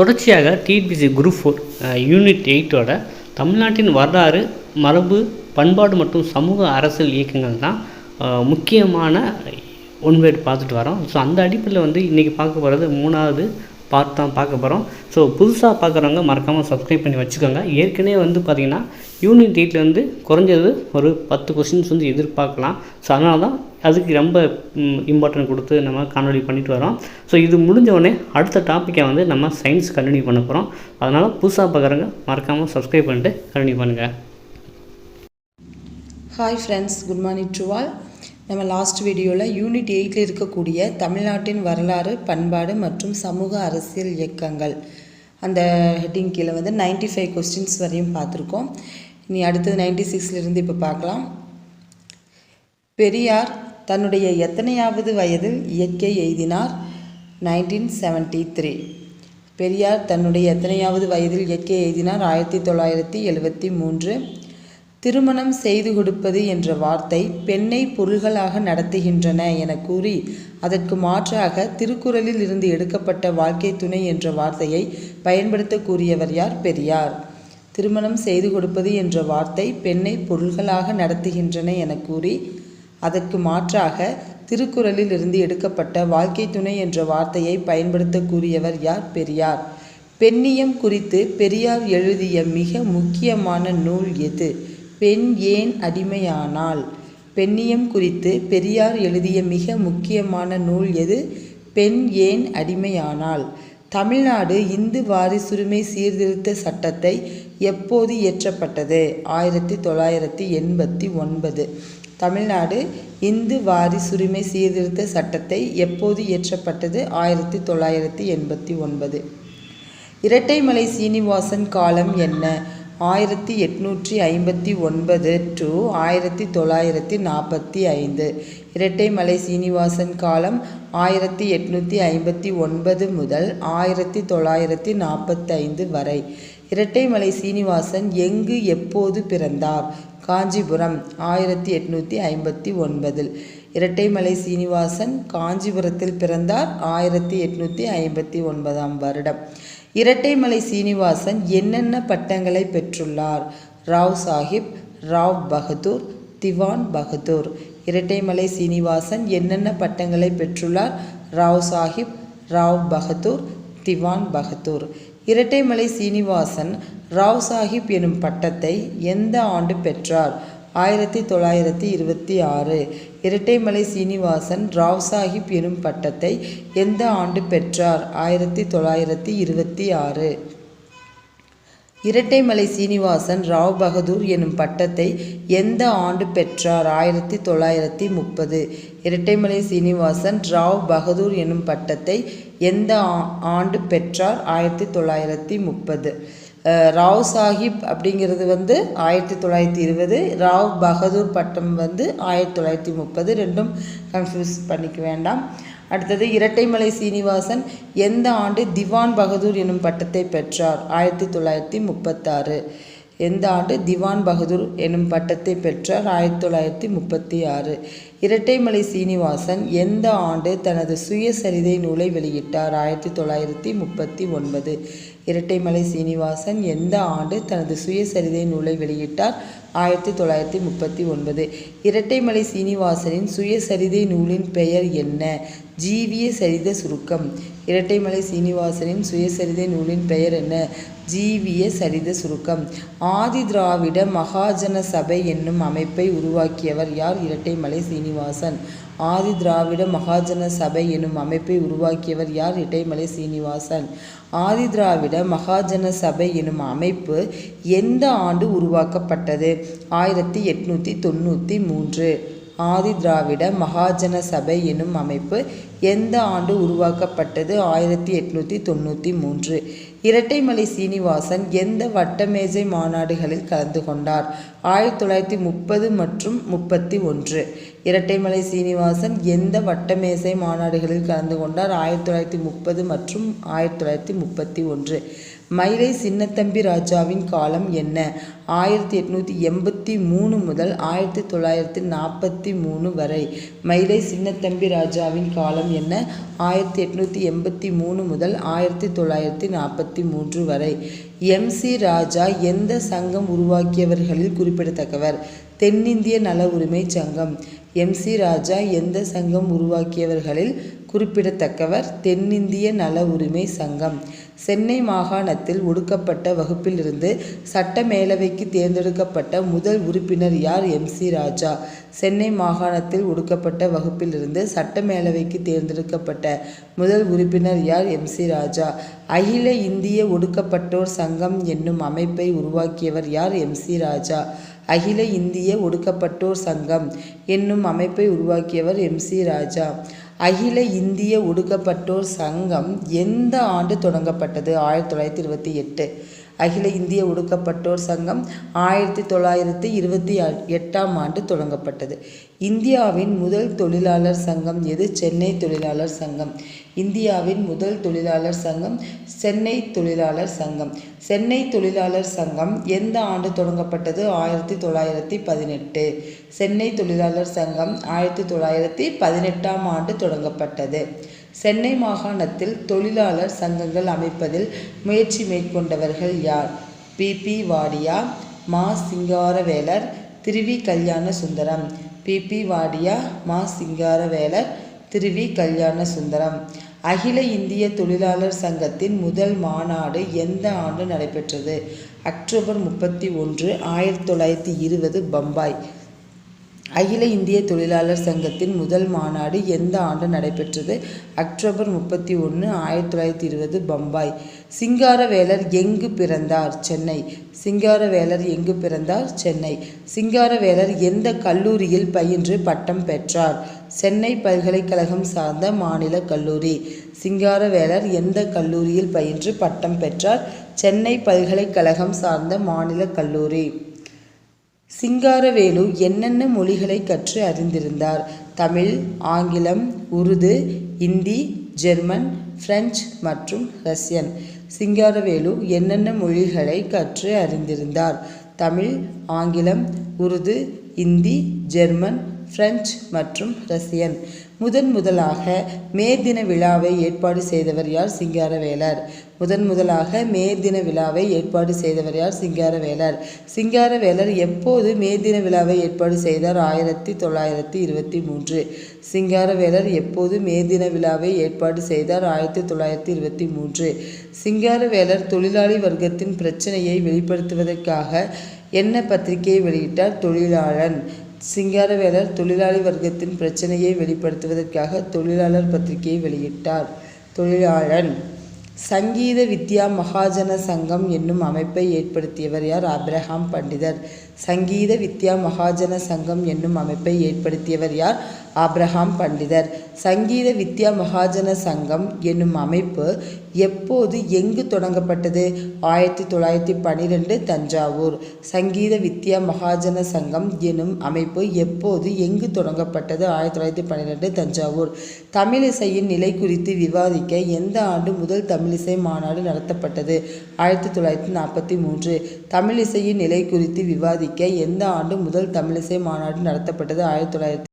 தொடர்ச்சியாக டிபிசி group four unit எயிட்டோட தமிழ்நாட்டின் வரலாறு மரபு பண்பாடு மற்றும் சமூக அரசியல் இயக்கங்கள் தான் முக்கியமான ஒன்வேர்டு பார்த்துட்டு வரோம். ஸோ அந்த அடிப்படையில் வந்து இன்றைக்கி பார்க்க போகிறது மூணாவது பார்ட் தான் பார்க்க போகிறோம் ஸோ புதுசாக பார்க்குறவங்க மறக்காமல் சப்ஸ்கிரைப் பண்ணி வச்சுக்கோங்க. ஏற்கனவே வந்து பார்த்திங்கன்னா யூனிட் எயிட்டில் வந்து குறைஞ்சது ஒரு பத்து கொஸ்டின்ஸ் வந்து எதிர்பார்க்கலாம். ஸோ அதனால தான் அதுக்கு ரொம்ப இம்பார்ட்டன்ட் கொடுத்து நம்ம காணொலி பண்ணிட்டு வரோம். ஸோ இது முடிஞ்சவுடனே அடுத்த டாப்பிக்கை வந்து நம்ம சயின்ஸ் கண்டினியூ பண்ண போகிறோம் அதனால் புதுசாக பார்க்குறவங்க மறக்காமல் சப்ஸ்கிரைப் பண்ணிட்டு கண்டினியூ பண்ணுங்கள் hi friends good morning to all நம்ம லாஸ்ட் வீடியோவில் யூனிட் எயிட்டில் இருக்கக்கூடிய தமிழ்நாட்டின் வரலாறு பண்பாடு மற்றும் சமூக அரசியல் இயக்கங்கள். அந்த ஹெட்டிங் கீழே வந்து 95 ஃபைவ் கொஸ்டின்ஸ் வரையும் பார்த்துருக்கோம். இனி அடுத்தது நைன்டி சிக்ஸ்லேருந்து இப்போ பார்க்கலாம். பெரியார் தன்னுடைய எத்தனையாவது வயதில் இயற்கை எய்தினார் நைன்டீன் செவன்ட்டி த்ரீ பெரியார் தன்னுடைய எத்தனையாவது வயதில் இயற்கை எய்தினார் ஆயிரத்தி தொள்ளாயிரத்தி எழுபத்தி மூன்று. திருமணம் செய்து கொடுப்பது என்ற வார்த்தை பெண்ணை பொருள்களாக நடத்துகின்றன என கூறி அதற்கு மாற்றாக திருக்குறளில் இருந்து எடுக்கப்பட்ட வாழ்க்கை துணை என்ற வார்த்தையை பயன்படுத்த கூறியவர் யார்? பெரியார். திருமணம் செய்து கொடுப்பது என்ற வார்த்தை பெண்ணை பொருள்களாக நடத்துகின்றன என கூறி அதற்கு மாற்றாக திருக்குறளில் இருந்து எடுக்கப்பட்ட வாழ்க்கை துணை என்ற வார்த்தையை பயன்படுத்த கூறியவர் யார்? பெரியார். பெண்ணியம் குறித்து பெரியார் எழுதிய மிக முக்கியமான நூல் எது? பெண் ஏன் அடிமையானாள்? பெண்ணியம் குறித்து பெரியார் எழுதிய மிக முக்கியமான நூல் எது? பெண் ஏன் அடிமையானாள்? தமிழ்நாடு இந்து வாரிசுரிமை சீர்திருத்த சட்டத்தை எப்போது இயற்றப்பட்டது? ஆயிரத்தி தொள்ளாயிரத்தி எண்பத்தி ஒன்பது. தமிழ்நாடு இந்து வாரிசுரிமை சீர்திருத்த சட்டத்தை எப்போது இயற்றப்பட்டது? ஆயிரத்தி தொள்ளாயிரத்தி எண்பத்தி ஒன்பது. இரட்டைமலை சீனிவாசன் காலம் என்ன? ஆயிரத்தி எட்நூற்றி ஐம்பத்தி ஒன்பது டு ஆயிரத்தி தொள்ளாயிரத்தி நாற்பத்தி ஐந்து. இரட்டைமலை சீனிவாசன் காலம் ஆயிரத்தி எட்நூற்றி ஐம்பத்தி ஒன்பது முதல் ஆயிரத்தி தொள்ளாயிரத்தி நாற்பத்தைந்து வரை. இரட்டைமலை சீனிவாசன் எங்கு எப்போது பிறந்தார்? காஞ்சிபுரம் ஆயிரத்தி எட்நூற்றி ஐம்பத்தி ஒன்பதில். இரட்டைமலை சீனிவாசன் காஞ்சிபுரத்தில் பிறந்தார் ஆயிரத்தி எட்நூற்றி ஐம்பத்தி ஒன்பதாம் வருடம். இரட்டைமலை சீனிவாசன் என்னென்ன பட்டங்களை பெற்றுள்ளார்? ராவ் சாஹிப் ராவ் பகதூர் திவான் பகதூர். இரட்டைமலை சீனிவாசன் என்னென்ன பட்டங்களை பெற்றுள்ளார்? ராவ் சாஹிப் ராவ் பகதூர் திவான் பகதூர். இரட்டைமலை சீனிவாசன் ராவ் சாஹிப் எனும் பட்டத்தை எந்த ஆண்டு பெற்றார்? ஆயிரத்தி தொள்ளாயிரத்தி இருபத்தி ஆறு. இரட்டைமலை சீனிவாசன் ராவ் சாஹிப் எனும் பட்டத்தை எந்த ஆண்டு பெற்றார்? ஆயிரத்தி தொள்ளாயிரத்தி இருபத்தி ஆறு. இரட்டைமலை சீனிவாசன் ராவ் பகதூர் எனும் பட்டத்தை எந்த ஆண்டு பெற்றார்? ஆயிரத்தி தொள்ளாயிரத்தி முப்பது. இரட்டைமலை சீனிவாசன் ராவ் பகதூர் எனும் பட்டத்தை எந்த ஆ- ஆண்டு பெற்றார்? ஆயிரத்தி தொள்ளாயிரத்தி முப்பது. ராவ் சாஹிப் அப்படிங்கிறது வந்து ஆயிரத்தி தொள்ளாயிரத்தி இருபது ராவ் பகதூர் பட்டம் வந்து ஆயிரத்தி தொள்ளாயிரத்தி முப்பது ரெண்டும் கன்ஃபியூஸ் பண்ணிக்க வேண்டாம். அடுத்தது இரட்டைமலை சீனிவாசன் எந்த ஆண்டு திவான் பகதூர் எனும் பட்டத்தை பெற்றார்? ஆயிரத்தி தொள்ளாயிரத்தி முப்பத்தாறு. எந்த ஆண்டு திவான் பகதூர் எனும் பட்டத்தை பெற்றார்? ஆயிரத்தி தொள்ளாயிரத்தி முப்பத்தி ஆறு. இரட்டைமலை சீனிவாசன் எந்த ஆண்டு தனது சுயசரிதை நூலை வெளியிட்டார்? ஆயிரத்தி தொள்ளாயிரத்தி முப்பத்தி ஒன்பது. இரட்டைமலை சீனிவாசன் எந்த ஆண்டு தனது சுயசரிதை நூலை வெளியிட்டார்? ஆயிரத்தி தொள்ளாயிரத்தி முப்பத்தி ஒன்பது. இரட்டைமலை சீனிவாசனின் சுயசரிதை நூலின் பெயர் என்ன? ஜீவிய சரித சுருக்கம். இரட்டைமலை சீனிவாசனின் சுயசரிதை நூலின் பெயர் என்ன? ஜீவிய சரித சுருக்கம். ஆதி திராவிட மகாஜன சபை என்னும் அமைப்பை உருவாக்கியவர் யார்? இரட்டைமலை சீனிவாசன். ஆதி திராவிட மகாஜன சபை எனும் அமைப்பை உருவாக்கியவர் யார்? இரட்டைமலை சீனிவாசன். ஆதி திராவிட மகாஜன சபை எனும் அமைப்பு எந்த ஆண்டு உருவாக்கப்பட்டது? ஆயிரத்தி எட்நூற்றி தொண்ணூற்றி மூன்று. ஆதி திராவிட மகாஜன சபை எனும் அமைப்பு எந்த ஆண்டு உருவாக்கப்பட்டது? ஆயிரத்தி எட்நூற்றி தொண்ணூற்றி மூன்று. இரட்டைமலை சீனிவாசன் எந்த வட்டமேஜை மாநாடுகளில் கலந்து கொண்டார்? ஆயிரத்தி தொள்ளாயிரத்தி முப்பது மற்றும் முப்பத்தி ஒன்று. இரட்டைமலை சீனிவாசன் எந்த வட்டமேசை மாநாடுகளில் கலந்து கொண்டார்? ஆயிரத்தி தொள்ளாயிரத்தி முப்பது மற்றும் ஆயிரத்தி தொள்ளாயிரத்தி முப்பத்தி ஒன்று. மயிலை சின்னத்தம்பி ராஜாவின் காலம் என்ன? ஆயிரத்தி எட்நூற்றி எண்பத்தி மூணு முதல் ஆயிரத்தி தொள்ளாயிரத்தி நாற்பத்தி மூணு வரை. மயிலை சின்னத்தம்பி ராஜாவின் காலம் என்ன? ஆயிரத்தி எட்நூற்றி எண்பத்தி மூணு முதல் ஆயிரத்தி தொள்ளாயிரத்தி நாற்பத்தி மூன்று வரை. எம். சி. ராஜா எந்த சங்கம் உருவாக்கியவர்களில் குறிப்பிடத்தக்கவர்? தென்னிந்திய நல உரிமை சங்கம். எம். சி. ராஜா எந்த சங்கம் உருவாக்கியவர்களில் குறிப்பிடத்தக்கவர்? தென்னிந்திய நல உரிமை சங்கம். சென்னை மாகாணத்தில் ஒடுக்கப்பட்ட வகுப்பிலிருந்து சட்ட மேலவைக்கு தேர்ந்தெடுக்கப்பட்ட முதல் உறுப்பினர் யார் எம் சி ராஜா? சென்னை மாகாணத்தில் ஒடுக்கப்பட்ட வகுப்பிலிருந்து சட்ட மேலவைக்கு தேர்ந்தெடுக்கப்பட்ட முதல் உறுப்பினர் யார் எம் சி ராஜா? அகில இந்திய ஒடுக்கப்பட்டோர் சங்கம் என்னும் அமைப்பை உருவாக்கியவர் யார் எம் சி ராஜா? அகில இந்திய ஒடுக்கப்பட்டோர் சங்கம் என்னும் அமைப்பை உருவாக்கியவர் எம் சி ராஜா. அகில இந்திய ஒடுக்கப்பட்டோர் சங்கம் எந்த ஆண்டு தொடங்கப்பட்டது? ஆயிரத்தி தொள்ளாயிரத்தி இருபத்தி எட்டு. அகில இந்திய ஒடுக்கப்பட்டோர் சங்கம் ஆயிரத்தி தொள்ளாயிரத்தி இருபத்தி எட்டாம் ஆண்டு தொடங்கப்பட்டது. இந்தியாவின் முதல் தொழிலாளர் சங்கம் எது? சென்னை தொழிலாளர் சங்கம். இந்தியாவின் முதல் தொழிலாளர் சங்கம் சென்னை தொழிலாளர் சங்கம். சென்னை தொழிலாளர் சங்கம் எந்த ஆண்டு தொடங்கப்பட்டது? ஆயிரத்தி தொள்ளாயிரத்தி பதினெட்டு. சென்னை தொழிலாளர் சங்கம் ஆயிரத்தி தொள்ளாயிரத்தி பதினெட்டாம் ஆண்டு தொடங்கப்பட்டது. சென்னை மாகாணத்தில் தொழிலாளர் சங்கங்கள் அமைப்பதில் முயற்சி மேற்கொண்டவர்கள் யார்? பிபி வாடியா மா. சிங்காரவேலர் திருவி கல்யாண சுந்தரம் பிபி வாடியா மா. சிங்காரவேலர் திருவி கல்யாண சுந்தரம் அகில இந்திய தொழிலாளர் சங்கத்தின் முதல் மாநாடு எந்த ஆண்டு நடைபெற்றது? அக்டோபர் முப்பத்தி ஒன்று ஆயிரத்தி தொள்ளாயிரத்தி இருபது பம்பாய். அகில இந்திய தொழிலாளர் சங்கத்தின் முதல் மாநாடு எந்த ஆண்டு நடைபெற்றது? அக்டோபர் முப்பத்தி ஒன்று ஆயிரத்தி தொள்ளாயிரத்தி இருபது பம்பாய். சிங்காரவேலர் எங்கு பிறந்தார்? சென்னை. சிங்காரவேலர் எங்கு பிறந்தார்? சென்னை. சிங்காரவேலர் எந்த கல்லூரியில் பயின்று பட்டம் பெற்றார்? சென்னை பல்கலைக்கழகம் சார்ந்த மாநில கல்லூரி. சிங்காரவேலர் எந்த கல்லூரியில் பயின்று பட்டம் பெற்றார்? சென்னை பல்கலைக்கழகம் சார்ந்த மாநில கல்லூரி. சிங்காரவேலு என்னென்ன மொழிகளை கற்று அறிந்திருந்தார்? தமிழ் ஆங்கிலம் உருது இந்தி ஜெர்மன் பிரெஞ்சு மற்றும் ரஷ்யன். சிங்காரவேலு என்னென்ன மொழிகளை கற்று அறிந்திருந்தார்? தமிழ் ஆங்கிலம் உருது இந்தி ஜெர்மன் பிரெஞ்சு மற்றும் ரஷ்யன். முதன் முதலாக மே தின விழாவை ஏற்பாடு செய்தவர் யார்? சிங்காரவேலர். முதன் முதலாக மே தின விழாவை ஏற்பாடு செய்தவர் யார்? சிங்காரவேலர். சிங்காரவேலர் எப்போது மே தின விழாவை ஏற்பாடு செய்தார்? ஆயிரத்தி தொள்ளாயிரத்தி இருபத்தி மூன்று. சிங்காரவேலர் எப்போது மே தின விழாவை ஏற்பாடு செய்தார்? ஆயிரத்தி தொள்ளாயிரத்தி இருபத்தி மூன்று. சிங்காரவேலர் தொழிலாளி வர்க்கத்தின் பிரச்சனையை வெளிப்படுத்துவதற்காக என்ன பத்திரிகையை வெளியிட்டார்? தொழிலாளன். சிங்காரவேலர் தொழிலாளி வர்க்கத்தின் பிரச்சனையை வெளிப்படுத்துவதற்காக தொழிலாளர் பத்திரிகையை வெளியிட்டார். தொழிலாளன் சங்கீத வித்யா மகாஜன சங்கம் என்னும் அமைப்பை ஏற்படுத்தியவர் யார்? அப்ரஹாம் பண்டிதர். சங்கீத வித்யா மகாஜன சங்கம் என்னும் அமைப்பை ஏற்படுத்தியவர் யார்? ஆப்ரஹாம் பண்டிதர். சங்கீத வித்யா மகாஜன சங்கம் என்னும் அமைப்பு எப்போது எங்கு தொடங்கப்பட்டது? ஆயிரத்தி தொள்ளாயிரத்தி பன்னிரெண்டு தஞ்சாவூர். சங்கீத வித்யா மகாஜன சங்கம் எனும் அமைப்பு எப்போது எங்கு தொடங்கப்பட்டது? ஆயிரத்தி தொள்ளாயிரத்தி பன்னிரெண்டு தஞ்சாவூர். தமிழிசையின் நிலை குறித்து விவாதிக்க எந்த ஆண்டு முதல் தமிழிசை மாநாடு நடத்தப்பட்டது? ஆயிரத்தி தொள்ளாயிரத்தி நாற்பத்தி மூன்று. தமிழிசையின் நிலை குறித்து விவாதி விவாதிக்க எந்த ஆண்டு முதல் தமிழிசை மாநாடு நடத்தப்பட்டது? ஆயிரத்தி தொள்ளாயிரத்தி